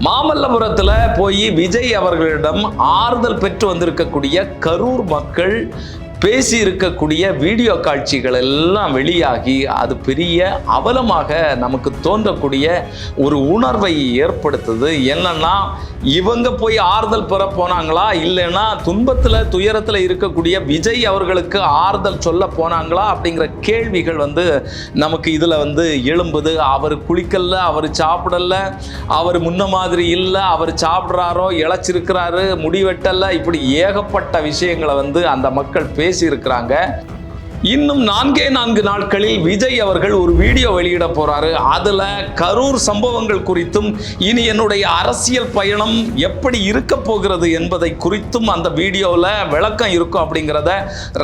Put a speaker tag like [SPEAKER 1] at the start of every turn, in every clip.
[SPEAKER 1] மாமல்லபுரத்தில் போய் விஜய் அவர்களிடம் ஆறுதல் பெற்று வந்திருக்கக்கூடிய கரூர் மக்கள் பேசி இருக்கக்கூடிய வீடியோ காட்சிகள் எல்லாம் வெளியாகி அது பெரிய அவலமாக நமக்கு தோன்றக்கூடிய ஒரு உணர்வை ஏற்படுத்துது. என்னன்னா இவங்க போய் ஆறுதல் பெற போனாங்களா? இல்லைன்னா துன்பத்தில் துயரத்தில் இருக்கக்கூடிய விஜய் அவர்களுக்கு ஆறுதல் சொல்ல போனாங்களா? அப்படிங்கிற கேள்விகள் வந்து நமக்கு இதில் வந்து எழும்புது. அவர் குளிக்கல அவர் சாப்பிடல அவர் முன்ன மாதிரி இல்லை அவர் சாப்பிட்றாரோ இழைச்சிருக்கிறாரு முடிவெட்டல இப்படி ஏகப்பட்ட விஷயங்களை வந்து அந்த மக்கள் பே பேசியிருக்கிறாங்க. இன்னும் நான்கே நான்கு நாட்களில் விஜய் அவர்கள் ஒரு வீடியோ வெளியிட போறாரு. அதுல கரூர் சம்பவங்கள் குறித்தும் இனி என்னுடைய அரசியல் பயணம் எப்படி இருக்க போகிறது என்பதை குறித்தும் அந்த வீடியோவில் விளக்கம் இருக்கும் அப்படிங்கிறத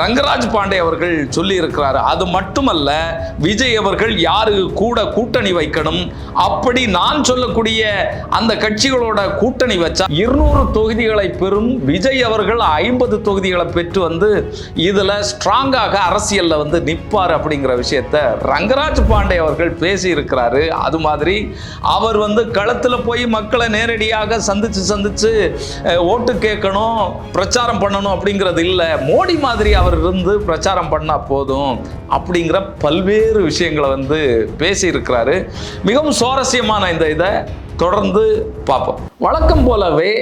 [SPEAKER 1] ரங்கராஜ் பாண்டே அவர்கள் சொல்லி இருக்கிறார் அது மட்டுமல்ல விஜய் அவர்கள் யாரு கூட கூட்டணி வைக்கணும்? அப்படி நான் சொல்லக்கூடிய அந்த கட்சிகளோட கூட்டணி வச்சா இருநூறு தொகுதிகளை பெறும் விஜய் அவர்கள் ஐம்பது தொகுதிகளை பெற்று வந்து இதுல ஸ்ட்ராங்காக அரசு அரசியலில் வந்து நிற்பார் அப்படிங்கிற விஷயத்த ரங்கராஜ் பாண்டே அவர்கள் பேசியிருக்கிறாரு. அது மாதிரி அவர் வந்து களத்தில் போய் மக்களை நேரடியாக சந்தித்து சந்தித்து ஓட்டு கேட்கணும் பிரச்சாரம் பண்ணணும் அப்படிங்கிறது இல்லை. மோடி மாதிரி அவர் இருந்து பிரச்சாரம் பண்ணால் போதும் அப்படிங்கிற பல்வேறு விஷயங்களை வந்து பேசியிருக்கிறாரு. மிகவும் சுவாரஸ்யமான இந்த இதை தொடர்ந்து பார்ப்போம். வழக்கம் போலவே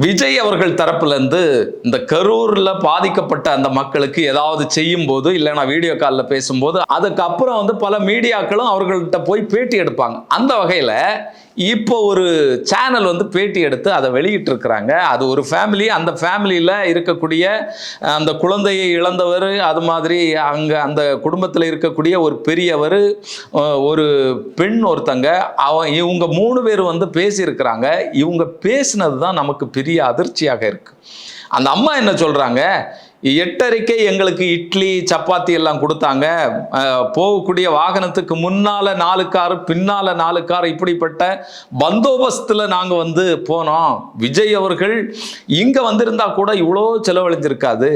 [SPEAKER 1] விஜய் அவர்கள் தரப்புலேருந்து இந்த கரூரில் பாதிக்கப்பட்ட அந்த மக்களுக்கு ஏதாவது செய்யும் போது இல்லைனா வீடியோ காலில் பேசும்போது அதுக்கப்புறம் வந்து பல மீடியாக்களும் அவர்கள்ட்ட போய் பேட்டி எடுப்பாங்க. அந்த வகையில் இப்போ ஒரு சேனல் வந்து பேட்டி எடுத்து அதை வெளியிட்டிருக்கிறாங்க. அது ஒரு ஃபேமிலி அந்த ஃபேமிலியில் இருக்கக்கூடிய அந்த குழந்தையை இழந்தவர் அது மாதிரி அங்கே அந்த குடும்பத்தில் இருக்கக்கூடிய ஒரு பெரியவர் ஒரு பெண் ஒருத்தங்க அவன் இவங்க மூணு பேர் வந்து பேசியிருக்கிறாங்க. இவங்க பேசினது தான் நமக்கு பெரிய அதிர்ச்சியாக இருக்கு. அந்த அம்மா என்ன சொல்றாங்க? எட்டரைக்கே எங்களுக்கு இட்லி சப்பாத்தி எல்லாம் கொடுத்தாங்க. போகக்கூடிய வாகனத்துக்கு முன்னால நாலு கார் பின்னால நாலு கார் இப்படிப்பட்ட பந்தோபஸ்தில் நாங்கள் வந்து போனோம். விஜய் அவர்கள் இங்கே வந்திருந்தா கூட இவ்வளோ செலவழிஞ்சிருக்காது.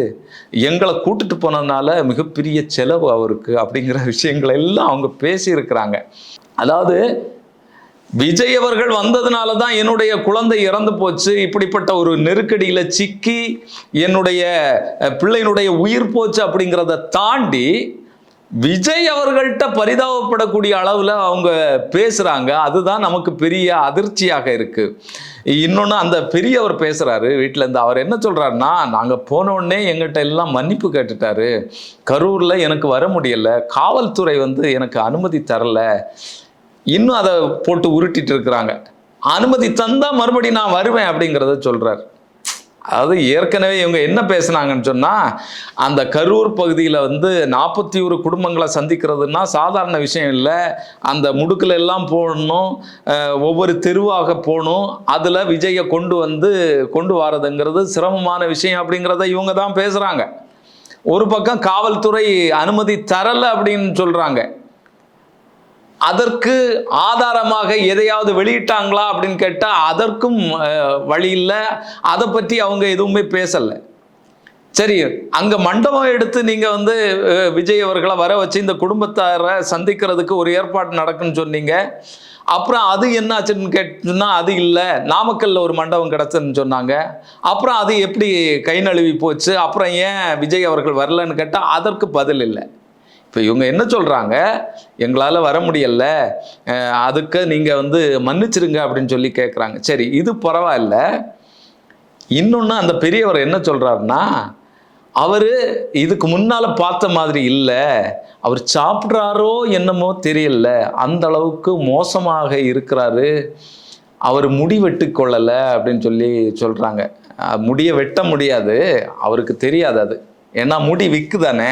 [SPEAKER 1] எங்களை கூட்டிட்டு போனதுனால மிகப்பெரிய செலவு அவருக்கு அப்படிங்கிற விஷயங்கள் எல்லாம் அவங்க பேசியிருக்கிறாங்க. அதாவது விஜய் அவர்கள் வந்ததுனால தான் என்னுடைய குழந்தை இறந்து போச்சு. இப்படிப்பட்ட ஒரு நெருக்கடியில் சிக்கி என்னுடைய பிள்ளையினுடைய உயிர் போச்சு அப்படிங்கிறத தாண்டி விஜய் அவர்கள்ட்ட பரிதாபப்படக்கூடிய அளவில் அவங்க பேசுகிறாங்க அதுதான் நமக்கு பெரிய அதிர்ச்சியாக இருக்குது இன்னொன்று அந்த பெரியவர் பேசுகிறாரு வீட்டில் இருந்து. அவர் என்ன சொல்கிறாருன்னா நாங்கள் போனோடனே எங்கிட்ட எல்லாம் மன்னிப்பு கேட்டுட்டாரு. கரூரில் எனக்கு வர முடியலை. காவல்துறை வந்து எனக்கு அனுமதி தரலை. இன்னும் அதை போட்டு உருட்டிட்டு இருக்கிறாங்க. அனுமதி தந்தா மறுபடி நான் வருவேன் அப்படிங்கிறத சொல்றார். அதாவது ஏற்கனவே இவங்க என்ன பேசுனாங்கன்னு சொன்னா அந்த கரூர் பகுதியில் வந்து நாற்பத்தி ஒரு குடும்பங்களை சந்திக்கிறதுனா சாதாரண விஷயம் இல்லை. அந்த முடுக்கில் எல்லாம் போடணும் ஒவ்வொரு தெருவாக போகணும் அதில் விஜயை கொண்டு வந்து கொண்டு வரதுங்கிறது சிரமமான விஷயம் அப்படிங்கிறத இவங்க தான் பேசுகிறாங்க ஒரு பக்கம் காவல்துறை அனுமதி தரலை அப்படின்னு சொல்கிறாங்க அதற்கு ஆதாரமாக எதையாவது வெளியிட்டாங்களா அப்படின்னு கேட்டால் அதற்கும் வழி இல்லை. அதை பற்றி அவங்க எதுவுமே பேசலை. சரி அங்கே மண்டபம் எடுத்து நீங்கள் வந்து விஜய் அவர்களை வர வச்சு இந்த குடும்பத்தாரை சந்திக்கிறதுக்கு ஒரு ஏற்பாடு நடக்குன்னு சொன்னீங்க. அப்புறம் அது என்னாச்சுன்னு கேட்டுன்னா அது இல்லை. நாமக்கல்ல ஒரு மண்டபம் கிடச்சுன்னு சொன்னாங்க. அப்புறம் அது எப்படி கை நழுவி போச்சு? அப்புறம் ஏன் விஜய் அவர்கள் வரலன்னு கேட்டால் அதற்கு பதில் இல்லை. இப்போ இவங்க என்ன சொல்கிறாங்க எங்களால் வர முடியல. அதுக்கு நீங்கள் வந்து மன்னிச்சிருங்க அப்படின்னு சொல்லி கேட்குறாங்க சரி இது பரவாயில்ல. இன்னொன்று அந்த பெரியவர் என்ன சொல்கிறாருன்னா அவர் இதுக்கு முன்னால் பார்த்த மாதிரி இல்லை. அவர் சாப்பிட்றாரோ என்னமோ தெரியல. அந்த அளவுக்கு மோசமாக இருக்கிறாரு. அவர் முடி வெட்டு கொள்ளலை அப்படின்னு சொல்லி சொல்கிறாங்க முடியை வெட்ட முடியாது. அவருக்கு தெரியாது அது. ஏன்னா முடி விற்குதானே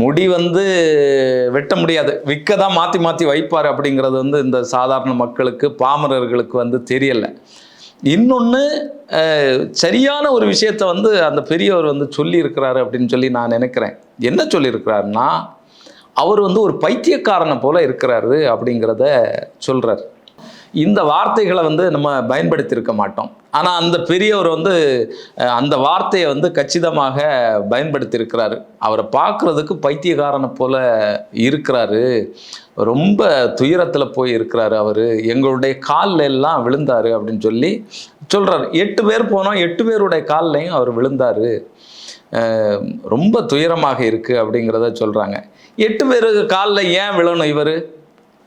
[SPEAKER 1] முடி வந்து வெட்ட முடியாது. விற்க தான் மாற்றி மாற்றி வைப்பார் அப்படிங்கிறது வந்து இந்த சாதாரண மக்களுக்கு பாமரர்களுக்கு வந்து தெரியலை. இன்னொன்று சரியான ஒரு விஷயத்த வந்து அந்த பெரியவர் வந்து சொல்லியிருக்கிறாரு அப்படின்னு சொல்லி நான் நினைக்கிறேன். என்ன சொல்லியிருக்கிறாருன்னா அவர் வந்து ஒரு பைத்தியக்காரனை போல இருக்கிறாரு அப்படிங்கிறத சொல்கிறார் இந்த வார்த்தைகளை வந்து நம்ம பயன்படுத்தியிருக்க மாட்டோம். ஆனால் அந்த பெரியவர் வந்து அந்த வார்த்தையை வந்து கச்சிதமாக பயன்படுத்தியிருக்கிறாரு. அவரை பார்க்குறதுக்கு பைத்தியக்காரனை போல இருக்கிறாரு. ரொம்ப துயரத்தில் போய் இருக்கிறாரு அவர். எங்களுடைய காலில் எல்லாம் விழுந்தாரு அப்படின்னு சொல்லி சொல்கிறார் எட்டு பேர் போனோம் எட்டு பேருடைய கால்லையும் அவர் விழுந்தார். ரொம்ப துயரமாக இருக்குது அப்படிங்கிறத சொல்கிறாங்க எட்டு பேர் காலில் ஏன் விழணும் இவர்?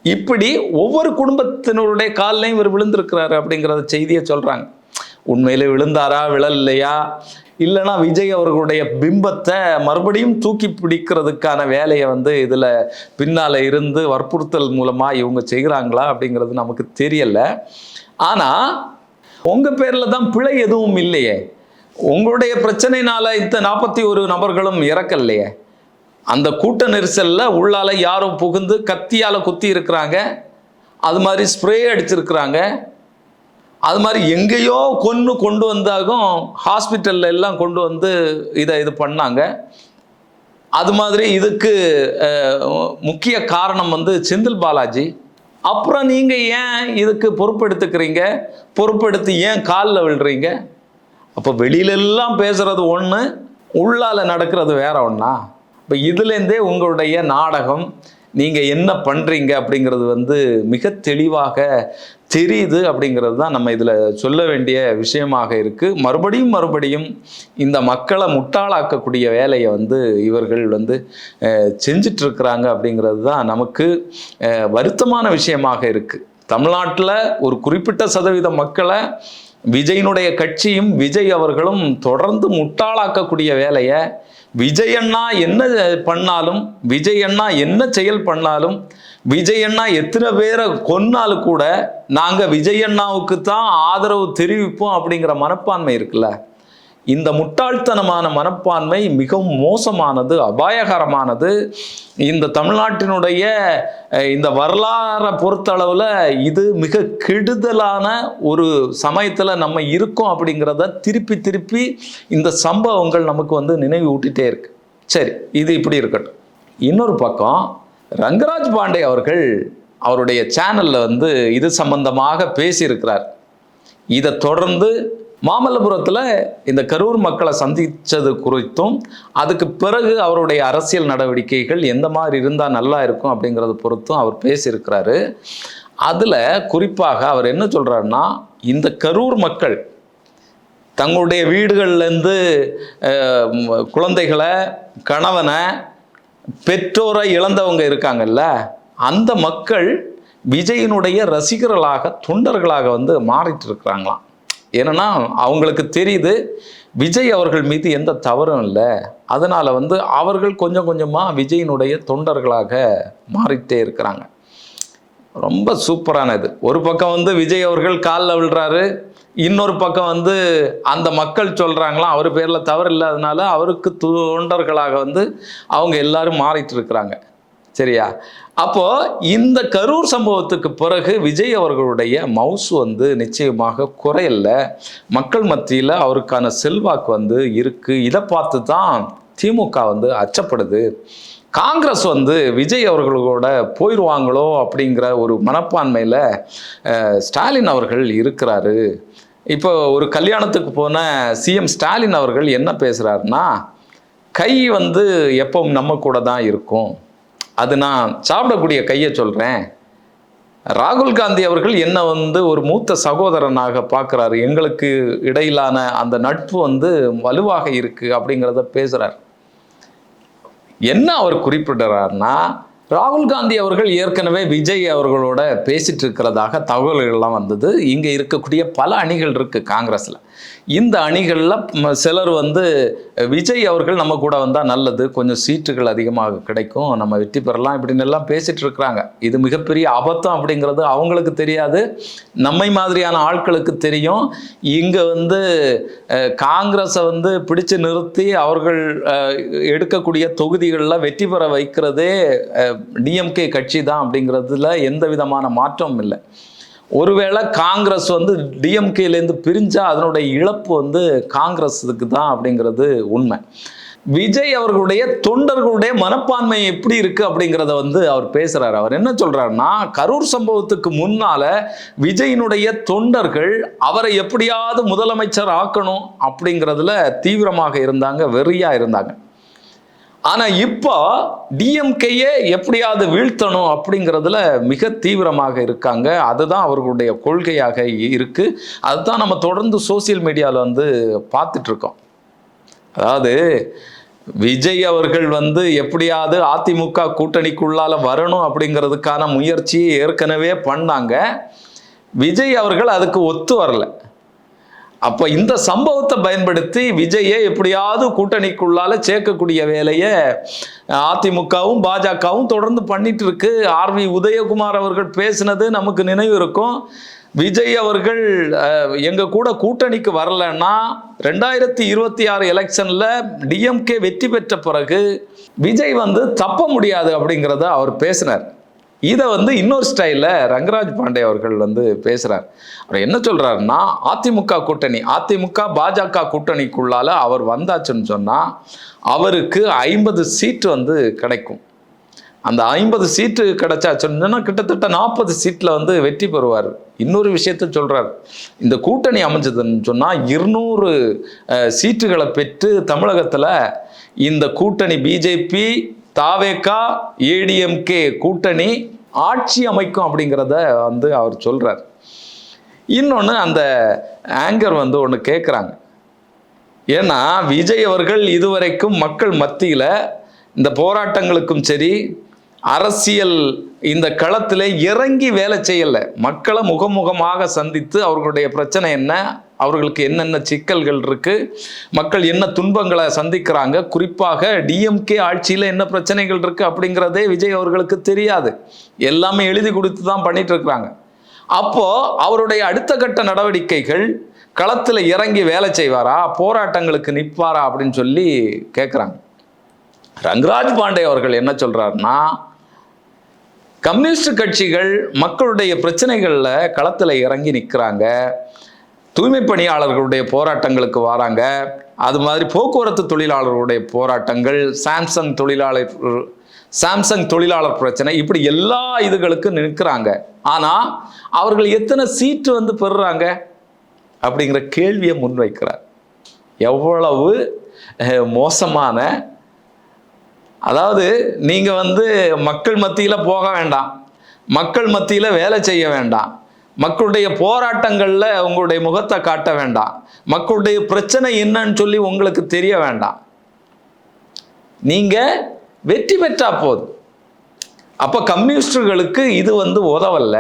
[SPEAKER 1] இப்படி ஒவ்வொரு குடும்பத்தினருடைய கால்லையும் இவர் விழுந்திருக்கிறாரு அப்படிங்கிறத செய்தியை சொல்கிறாங்க உண்மையிலே விழுந்தாரா விழலையா? இல்லைன்னா விஜய் அவர்களுடைய பிம்பத்தை மறுபடியும் தூக்கி பிடிக்கிறதுக்கான வேலையை வந்து இதில் பின்னால் இருந்து வற்புறுத்தல் மூலமாக இவங்க செய்கிறாங்களா அப்படிங்கிறது நமக்கு தெரியல. ஆனால் உங்கள் பேரில் தான் பிழை எதுவும் இல்லையே. உங்களுடைய பிரச்சனைனால இந்த நாற்பத்தி ஒரு நபர்களும் இறக்கலையே. அந்த கூட்ட நெரிசலில் உள்ளால யாரோ புகுந்து கத்தியால் குத்தி இருக்கிறாங்க. அது மாதிரி ஸ்ப்ரே அடிச்சிருக்கிறாங்க. அது மாதிரி எங்கேயோ கொன்று கொண்டு வந்தாகும் ஹாஸ்பிட்டலில் எல்லாம் கொண்டு வந்து இதை இது பண்ணாங்க. அது மாதிரி இதுக்கு முக்கிய காரணம் வந்து செந்தில் பாலாஜி. அப்புறம் நீங்கள் ஏன் இதுக்கு பொறுப்பெடுத்துக்கிறீங்க? பொறுப்பெடுத்து ஏன் காலில் விழுறீங்க? அப்போ வெளியிலெல்லாம் பேசுகிறது ஒன்று உள்ளால் நடக்கிறது வேற ஒன்றா இப்போ இதுலேருந்தே உங்களுடைய நாடகம் நீங்கள் என்ன பண்ணுறீங்க அப்படிங்கிறது வந்து மிக தெளிவாக தெரியுது அப்படிங்கிறது தான் நம்ம இதில் சொல்ல வேண்டிய விஷயமாக இருக்குது மறுபடியும் மறுபடியும் இந்த மக்களை முட்டாளாக்கக்கூடிய வேலையை வந்து இவர்கள் வந்து செஞ்சிட்ருக்கிறாங்க அப்படிங்கிறது தான் நமக்கு வருத்தமான விஷயமாக இருக்குது தமிழ்நாட்டில் ஒரு குறிப்பிட்ட சதவீத மக்களை விஜயினுடைய கட்சியும் விஜய் அவர்களும் தொடர்ந்து முட்டாளாக்கக்கூடிய வேலையை விஜய் அண்ணா என்ன பண்ணாலும் விஜய் அண்ணா என்ன செயல் பண்ணாலும் விஜயண்ணா எத்தனை பேரை கொன்னாலும் கூட நாங்கள் விஜய் அண்ணாவுக்கு தான் ஆதரவு தெரிவிப்போம் அப்படிங்கிற மனப்பான்மை இருக்குல்ல? இந்த முட்டாள்தனமான மனப்பான்மை மிகவும் மோசமானது அபாயகரமானது. இந்த தமிழ்நாட்டினுடைய இந்த வரலாறை பொறுத்தளவில் இது மிக கெடுதலான ஒரு சமயத்தில் நம்ம இருக்கோம் அப்படிங்கிறத திருப்பி திருப்பி இந்த சம்பவங்கள் நமக்கு வந்து நினைவு ஊட்டிகிட்டே இருக்கு. சரி இது இப்படி இருக்கட்டும். இன்னொரு பக்கம் ரங்கராஜ் பாண்டே அவர்கள் அவருடைய சேனலில் வந்து இது சம்பந்தமாக பேசியிருக்கிறார். இதை தொடர்ந்து மாமல்லபுரத்தில் இந்த கரூர் மக்களை சந்தித்தது குறித்தும் அதுக்கு பிறகு அவருடைய அரசியல் நடவடிக்கைகள் எந்த மாதிரி இருந்தால் நல்லா இருக்கும் அப்படிங்கிறத பொறுத்தும் அவர் பேசியிருக்கிறாரு. அதில் குறிப்பாக அவர் என்ன சொல்கிறாருன்னா இந்த கரூர் மக்கள் தங்களுடைய வீடுகள்லேருந்து குழந்தைகளை கணவனை பெற்றோரை இழந்தவங்க இருக்காங்கல்ல அந்த மக்கள் விஜயினுடைய ரசிகர்களாக தொண்டர்களாக வந்து மாறிட்டு இருக்கிறாங்களாம். ஏன்னா அவங்களுக்கு தெரியுது விஜய் அவர்கள் மீது எந்த தவறும் இல்லை. அதனால் வந்து அவர்கள் கொஞ்சம் கொஞ்சமாக விஜயினுடைய தொண்டர்களாக மாறிட்டே இருக்கிறாங்க. ரொம்ப சூப்பரானது ஒரு பக்கம் வந்து விஜய் அவர்கள் காலில் விழுறாரு இன்னொரு பக்கம் வந்து அந்த மக்கள் சொல்கிறாங்களாம் அவர் பேரில் தவறு இல்லாதனால அவருக்கு தொண்டர்களாக வந்து அவங்க எல்லாரும் மாறிட்டு இருக்கிறாங்க. சரியா? அப்போ இந்த கரூர் சம்பவத்துக்கு பிறகு விஜய் அவர்களுடைய மவுஸ் வந்து நிச்சயமாக குறையல. மக்கள் மத்தியில் அவருக்கான செல்வாக்கு வந்து இருக்கு. இதை பார்த்து தான் திமுக வந்து அச்சப்படுது. காங்கிரஸ் வந்து விஜய் அவர்களோட போயிடுவாங்களோ அப்படிங்கிற ஒரு மனப்பான்மையில் ஸ்டாலின் அவர்கள் இருக்கிறாரு. இப்போ ஒரு கல்யாணத்துக்கு போன சிஎம் ஸ்டாலின் அவர்கள் என்ன பேசுகிறாருன்னா கை வந்து எப்பவும் நம்ம கூட தான் இருக்கும். அது நான் சாப்பிடக்கூடிய கையை சொல்கிறேன் ராகுல் காந்தி அவர்கள் என்ன வந்து ஒரு மூத்த சகோதரனாக பார்க்குறாரு? எங்களுக்கு இடையிலான அந்த நட்பு வந்து வலுவாக இருக்குது அப்படிங்கிறத பேசுகிறார் என்ன அவர் குறிப்பிடுறாருன்னா ராகுல் காந்தி அவர்கள் ஏற்கனவே விஜய் அவர்களோட பேசிட்டு இருக்கிறதாக தகவல்கள்லாம் வந்தது. இங்கே இருக்கக்கூடிய பல அணிகள் இருக்குது காங்கிரஸில். இந்த அணிகளில் சிலர் வந்து விஜய் அவர்கள் நம்ம கூட வந்தால் நல்லது. கொஞ்சம் சீட்டுகள் அதிகமாக கிடைக்கும். நம்ம வெற்றி பெறலாம் இப்படின்னு எல்லாம் பேசிட்டு இருக்கிறாங்க. இது மிகப்பெரிய அபத்தம் அப்படிங்கிறது அவங்களுக்கு தெரியாது. நம்மை மாதிரியான ஆட்களுக்கு தெரியும். இங்கே வந்து காங்கிரஸை வந்து பிடிச்சு நிறுத்தி அவர்கள் எடுக்கக்கூடிய தொகுதிகளில் வெற்றி பெற வைக்கிறதே டிஎம்கே கட்சி தான் அப்படிங்கிறதுல எந்த விதமான மாற்றமும் இல்லை. ஒருவேளை காங்கிரஸ் வந்து டிஎம்கேலேருந்து பிரிஞ்சா அதனுடைய இழப்பு வந்து காங்கிரஸுக்கு தான் அப்படிங்கிறது உண்மை. விஜய் அவர்களுடைய தொண்டர்களுடைய மனப்பான்மை எப்படி இருக்கு அப்படிங்கிறத வந்து அவர் பேசுறாரு. அவர் என்ன சொல்றாருன்னா கரூர் சம்பவத்துக்கு முன்னால விஜயினுடைய தொண்டர்கள் அவரை எப்படியாவது முதலமைச்சர் ஆக்கணும் அப்படிங்கிறதுல தீவிரமாக இருந்தாங்க வெறியா இருந்தாங்க. ஆனா இப்போ டிஎம்கேயே எப்படியாவது வீழ்த்தணும் அப்படிங்கிறதுல மிக தீவிரமாக இருக்காங்க. அதுதான் அவர்களுடைய கொள்கையாக இருக்கு. அதுதான் நம்ம தொடர்ந்து சோசியல் மீடியாவில் வந்து பார்த்துட்டு இருக்கோம். அதாவது விஜய் அவர்கள் வந்து எப்படியாவது அதிமுக கூட்டணிக்குள்ளால வரணும் அப்படிங்கிறதுக்கான முயற்சியை ஏற்கனவே பண்ணாங்க. விஜய் அவர்கள் அதுக்கு ஒத்து வரல. அப்ப இந்த சம்பவத்தை பயன்படுத்தி விஜயை எப்படியாவது கூட்டணிக்குள்ளால சேர்க்கக்கூடிய வேலையை அதிமுகவும் பாஜகவும் தொடர்ந்து பண்ணிட்டு இருக்கு. ஆர்வி உதயகுமார் அவர்கள் பேசினது நமக்கு நினைவு இருக்கும். விஜய் அவர்கள் எங்கள் எங்க கூட கூட்டணிக்கு வரலன்னா ரெண்டாயிரத்தி இருபத்தி ஆறு எலெக்ஷன்ல டிஎம்கே வெற்றி பெற்ற பிறகு விஜய் வந்து தப்ப முடியாது அப்படிங்கிறத அவர் பேசினார். இதை வந்து இன்னொரு ஸ்டைலில் ரங்கராஜ் பாண்டே அவர்கள் வந்து பேசுகிறார் அவர் என்ன சொல்கிறாருன்னா அதிமுக கூட்டணி அதிமுக பாஜக கூட்டணிக்குள்ளால அவர் வந்தாச்சுன்னு சொன்னால் அவருக்கு ஐம்பது சீட்டு வந்து கிடைக்கும். அந்த ஐம்பது சீட்டு கிடைச்சாச்சுன்னு சொன்னால் கிட்டத்தட்ட நாற்பது சீட்டில் வந்து வெற்றி பெறுவார். இன்னொரு விஷயத்த சொல்கிறார் இந்த கூட்டணி அமைஞ்சதுன்னு சொன்னால் இருநூறு சீட்டுகளை பெற்று தமிழகத்தில் இந்த கூட்டணி பிஜேபி தாவேகா ஏடிஎம்கே கூட்டணி ஆட்சி அமைக்கும் அப்படிங்கிறத வந்து அவர் சொல்கிறார் இன்னொன்று அந்த ஆங்கர் வந்து ஒன்று கேட்குறாங்க ஏன்னா விஜய் அவர்கள் இதுவரைக்கும் மக்கள் மத்தியில் இந்த போராட்டங்களுக்கும் சரி அரசியல் இந்த களத்தில் இறங்கி வேலை செய்யலை. மக்களை முகமுகமாக சந்தித்து அவர்களுடைய பிரச்சனை என்ன? அவர்களுக்கு என்னென்ன சிக்கல்கள் இருக்கு? மக்கள் என்ன துன்பங்களை சந்திக்கிறாங்க? குறிப்பாக டிஎம்கே ஆட்சியில் என்ன பிரச்சனைகள் இருக்கு அப்படிங்கிறதே விஜய் அவர்களுக்கு தெரியாது. எல்லாமே எழுதி கொடுத்து தான் பண்ணிட்டு இருக்கிறாங்க அப்போ அவருடைய அடுத்த கட்ட நடவடிக்கைகள் களத்தில் இறங்கி வேலை செய்வாரா? போராட்டங்களுக்கு நிற்பாரா அப்படின்னு சொல்லி கேட்குறாங்க ரங்கராஜ் பாண்டே அவர்கள் என்ன சொல்றாருன்னா கம்யூனிஸ்ட் கட்சிகள் மக்களுடைய பிரச்சனைகளில் களத்தில் இறங்கி நிற்கிறாங்க தூய்மை பணியாளர்களுடைய போராட்டங்களுக்கு வராங்க. அது மாதிரி போக்குவரத்து தொழிலாளர்களுடைய போராட்டங்கள் சாம்சங் தொழிலாளர் சாம்சங் தொழிலாளர் பிரச்சனை இப்படி எல்லா இதுகளுக்கும் நிற்கிறாங்க. ஆனால் அவர்கள் எத்தனை சீட்டு வந்து பெறுறாங்க? அப்படிங்கிற கேள்வியை முன்வைக்கிறார். எவ்வளவு மோசமான அதாவது நீங்கள் வந்து மக்கள் மத்தியில் போக வேண்டாம். மக்கள் மத்தியில் வேலை செய்ய வேண்டாம். மக்களுடைய போராட்டங்களில் உங்களுடைய முகத்தை காட்ட வேண்டாம். மக்களுடைய பிரச்சனை என்னன்னு சொல்லி உங்களுக்கு தெரிய வேண்டாம். நீங்கள் வெற்றி பெற்றா போதும். அப்போ கம்யூனிஸ்டுகளுக்கு இது வந்து உதவல்ல.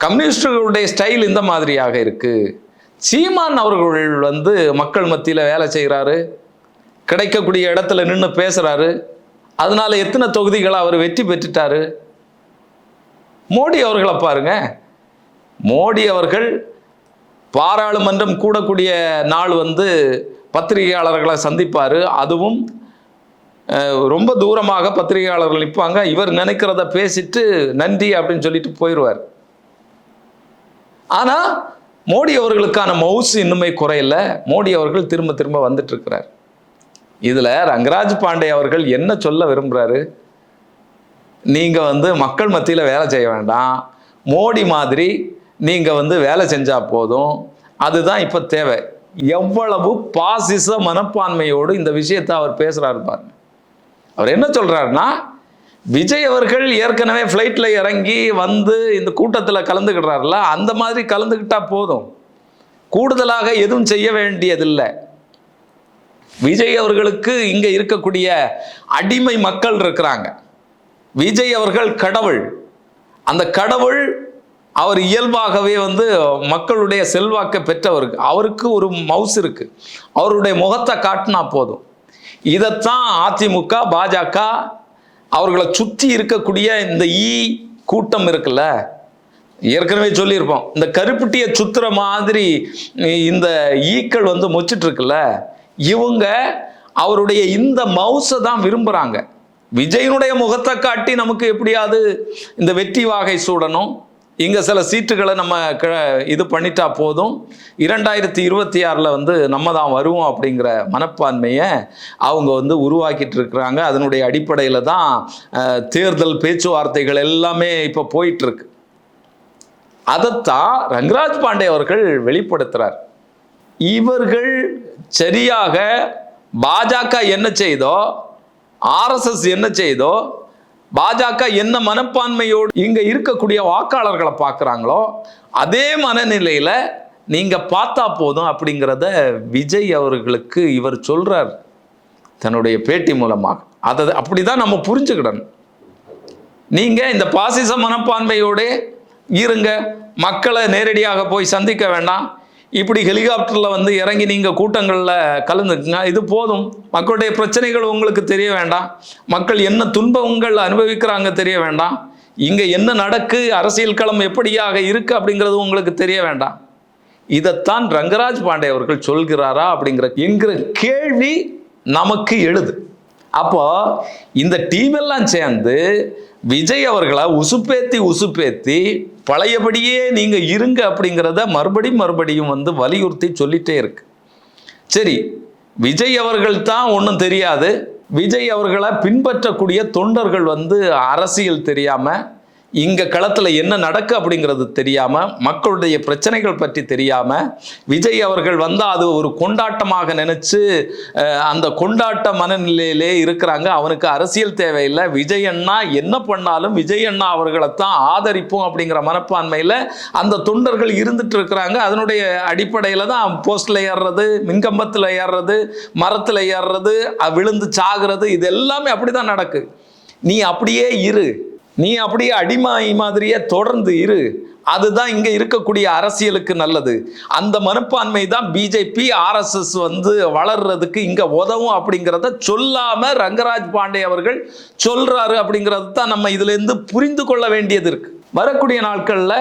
[SPEAKER 1] கம்யூனிஸ்டுகளுடைய ஸ்டைல் இந்த மாதிரியாக இருக்குது சீமான் அவர்கள் வந்து மக்கள் மத்தியில் வேலை செய்கிறாரு கிடைக்கக்கூடிய இடத்துல நின்று பேசுகிறாரு அதனால எத்தனை தொகுதிகளை அவர் வெற்றி பெற்றுட்டாரு? மோடி அவர்களை பாருங்கள் மோடி அவர்கள் பாராளுமன்றம் கூடக்கூடிய நாள் வந்து பத்திரிகையாளர்களை சந்திப்பார். அதுவும் ரொம்ப தூரமாக பத்திரிகையாளர்கள் நிற்பாங்க இவர் நினைக்கிறத பேசிட்டு நன்றி அப்படின்னு சொல்லிட்டு போயிடுவார் ஆனால் மோடி அவர்களுக்கான மவுஸ் இன்னுமே குறையல. மோடி அவர்கள் திரும்ப திரும்ப வந்துட்டு இருக்கிறார் ரங்கராஜ் பாண்டே அவர்கள் என்ன சொல்ல விரும்புகிறாரு நீங்கள் வந்து மக்கள் மத்தியில் வேலை செய்ய வேண்டாம். மோடி மாதிரி நீங்கள் வந்து வேலை செஞ்சால் போதும். அதுதான் இப்போ தேவை. எவ்வளவு பாசிச மனப்பான்மையோடு இந்த விஷயத்தை அவர் பேசுகிறாரு பாருங்க. அவர் என்ன சொல்கிறாருன்னா விஜய் அவர்கள் ஏற்கனவே ஃப்ளைட்டில் இறங்கி வந்து இந்த கூட்டத்தில் கலந்துக்கிடுறாருல அந்த மாதிரி கலந்துக்கிட்டால் போதும். கூடுதலாக எதுவும் செய்ய வேண்டியதில்லை. விஜய் அவர்களுக்கு இங்கே இருக்கக்கூடிய அடிமை மக்கள் இருக்கிறாங்க. விஜய் அவர்கள் கடவுள். அந்த கடவுள் அவர் இயல்பாகவே வந்து மக்களுடைய செல்வாக்கை பெற்றவருக்கு அவருக்கு ஒரு மவுஸ் இருக்கு. அவருடைய முகத்தை காட்டினா போதும். இதைத்தான் அதிமுக பாஜக அவர்களை சுற்றி இருக்கக்கூடிய இந்த ஈ கூட்டம் இருக்குல்ல? ஏற்கனவே சொல்லியிருப்போம். இந்த கருப்பட்டியை சுத்துற மாதிரி இந்த ஈக்கள் வந்து மொச்சிட்டு இருக்குல்ல? இவங்க அவருடைய இந்த மவுஸை தான் விரும்புகிறாங்க விஜயனுடைய முகத்தை காட்டி நமக்கு எப்படியாவது இந்த வெற்றி வாகை சூடணும். இங்கே சில சீட்டுகளை நம்ம க இது பண்ணிட்டா போதும். இரண்டாயிரத்தி இருபத்தி ஆறில் வந்து நம்ம தான் வருவோம் அப்படிங்கிற மனப்பான்மையை அவங்க வந்து உருவாக்கிட்டு இருக்கிறாங்க. அதனுடைய அடிப்படையில் தான் தேர்தல் பேச்சுவார்த்தைகள் எல்லாமே இப்போ போயிட்டுருக்கு. அதைத்தான் ரங்கராஜ் பாண்டே அவர்கள் வெளிப்படுத்துகிறார் இவர்கள் சரியாக பாஜக என்ன செய்தோ ஆர்எஸ்எஸ் என்ன செய்தோ பாஜக என்ன மனப்பான்மையோடு இங்க இருக்கக்கூடிய வாக்காளர்களை பார்க்குறாங்களோ அதே மனநிலையில நீங்க பார்த்தா போதும் அப்படிங்கிறத விஜய் அவர்களுக்கு இவர் சொல்றார் தன்னுடைய பேட்டி மூலமாக. அதை அப்படிதான் நம்ம புரிஞ்சுக்கிடணும். நீங்க இந்த பாசிச மனப்பான்மையோடு இருங்க. மக்களை நேரடியாக போய் சந்திக்க வேண்டாம். இப்படி ஹெலிகாப்டரில் வந்து இறங்கி நீங்கள் கூட்டங்களில் கலந்துக்குங்க. இது போதும். மக்களுடைய பிரச்சனைகள் உங்களுக்கு தெரிய வேண்டாம். மக்கள் என்ன துன்பங்கள் அனுபவிக்கிறாங்க தெரிய வேண்டாம். இங்கே என்ன நடக்கு அரசியல் களம் எப்படியாக இருக்குது அப்படிங்கிறது உங்களுக்கு தெரிய வேண்டாம். இதைத்தான் ரங்கராஜ் பாண்டே அவர்கள் சொல்கிறாரா அப்படிங்கிற என்கிற கேள்வி நமக்கு எழுது. அப்போ இந்த டீம் எல்லாம் சேர்ந்து விஜய் அவர்களை உசுப்பேத்தி உசுப்பேத்தி பழையபடியே நீங்க இருங்க அப்படிங்கிறத மறுபடியும் மறுபடியும் வந்து வலியுறுத்தி சொல்லிட்டே இருக்கு. சரி விஜய் அவர்கள் தான் ஒன்றும் தெரியாது. விஜய் அவர்களை பின்பற்றக்கூடிய தொண்டர்கள் வந்து அரசியல் தெரியாமல் இங்கே களத்தில் என்ன நடக்கு அப்படிங்கிறது தெரியாமல் மக்களுடைய பிரச்சனைகள் பற்றி தெரியாமல் விஜய் அவர்கள் வந்தால் அது ஒரு கொண்டாட்டமாக நினச்சி அந்த கொண்டாட்ட மனநிலையிலே இருக்கிறாங்க. அவனுக்கு அரசியல் தேவையில்லை. விஜய் அண்ணா என்ன பண்ணாலும் விஜய் அண்ணா அவர்களைத்தான் ஆதரிப்போம் அப்படிங்கிற மனப்பான்மையில் அந்த தொண்டர்கள் இருந்துட்டு இருக்கிறாங்க. அதனுடைய அடிப்படையில் தான் போஸ்டில் ஏறுறது மின்கம்பத்தில் ஏறுறது மரத்தில் ஏறுறது விழுந்து சாகுறது இது எல்லாமே அப்படிதான் நடக்கு. நீ அப்படியே இரு. நீ அப்படியே அடிமை மாதிரியே தொடர்ந்து இரு. அதுதான் இங்கே இருக்கக்கூடிய அரசியலுக்கு நல்லது. அந்த மனப்பான்மை தான் பிஜேபி ஆர்எஸ்எஸ் வந்து வளர்றதுக்கு இங்கே உதவும் அப்படிங்கிறத சொல்லாமல் ரங்கராஜ் பாண்டே அவர்கள் சொல்கிறாரு அப்படிங்கிறது தான் நம்ம இதுலேருந்து புரிந்து கொள்ள வேண்டியது இருக்கு. வரக்கூடிய நாட்களில்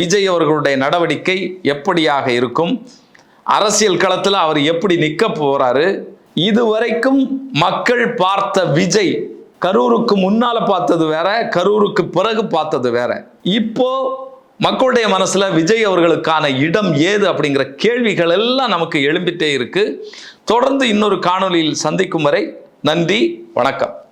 [SPEAKER 1] விஜய் அவர்களுடைய நடவடிக்கை எப்படியாக இருக்கும்? அரசியல் களத்தில் அவர் எப்படி நிற்க போகிறாரு இதுவரைக்கும் மக்கள் பார்த்த விஜய் கரூருக்கு முன்னால பார்த்தது வேற கரூருக்கு பிறகு பார்த்தது வேற. இப்போ மக்களுடைய மனசுல விஜய் அவர்களுக்கான இடம் ஏது அப்படிங்கிற கேள்விகள் எல்லாம் நமக்கு எழும்பிட்டே இருக்கு. தொடர்ந்து இன்னொரு காணொலியில் சந்திக்கும் வரை நன்றி வணக்கம்.